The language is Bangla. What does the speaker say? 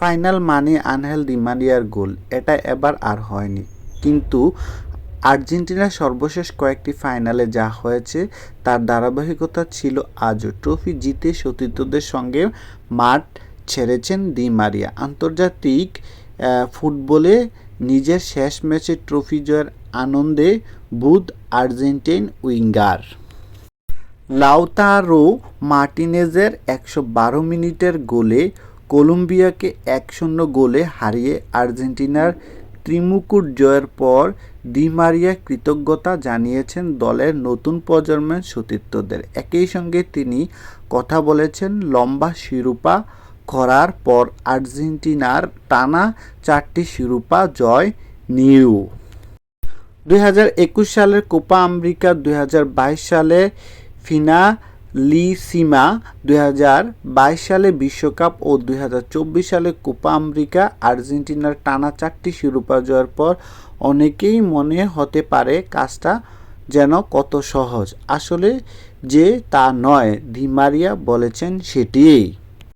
ফাইনাল মানে আনহেল ডিমারিয়ার গোল, এটা এবার আর হয়নি। কিন্তু আর্জেন্টিনার সর্বশেষ কয়েকটি ফাইনালে যা হয়েছে, তার ধারাবাহিকতা ছিল আজও। ট্রফি জিতে সতীর্থদের সঙ্গে মাঠ ছেড়েছেন দি মারিয়া। আন্তর্জাতিক ফুটবলে নিজের শেষ ম্যাচে ট্রফি জয়ের আনন্দে বুধ আর্জেন্টিন উইঙ্গার। লাউতারো মার্টিনেজের একশো বারো মিনিটের গোলে কলম্বিয়াকে এক শূন্য গোলে হারিয়ে আর্জেন্টিনার ত্রিমুকুট জয়ের পর ডি মারিয়া কৃতজ্ঞতা জানিয়েছেন দলের নতুন প্রজন্মের সতীর্থদের। একই সঙ্গে তিনি কথা বলেছেন, লম্বা শিরোপা করার পর আর্জেন্টিনার টানা চারটি শিরোপা জয় নিউ দুই হাজার একুশ সালের কোপা আমেরিকা, দুই হাজার বাইশ সালে ফিনালিসিমা দুই সালে বিশ্বকাপ ও দু হাজার চব্বিশ সালে কোপা আমেরিকা, আর্জেন্টিনার টানা চারটি শিরোপা জয়ের পর অনেকেই মনে হতে পারে কাজটা যেন কত সহজ। আসলে যে তা নয় ধিমারিয়া বলেছেন সেটিই।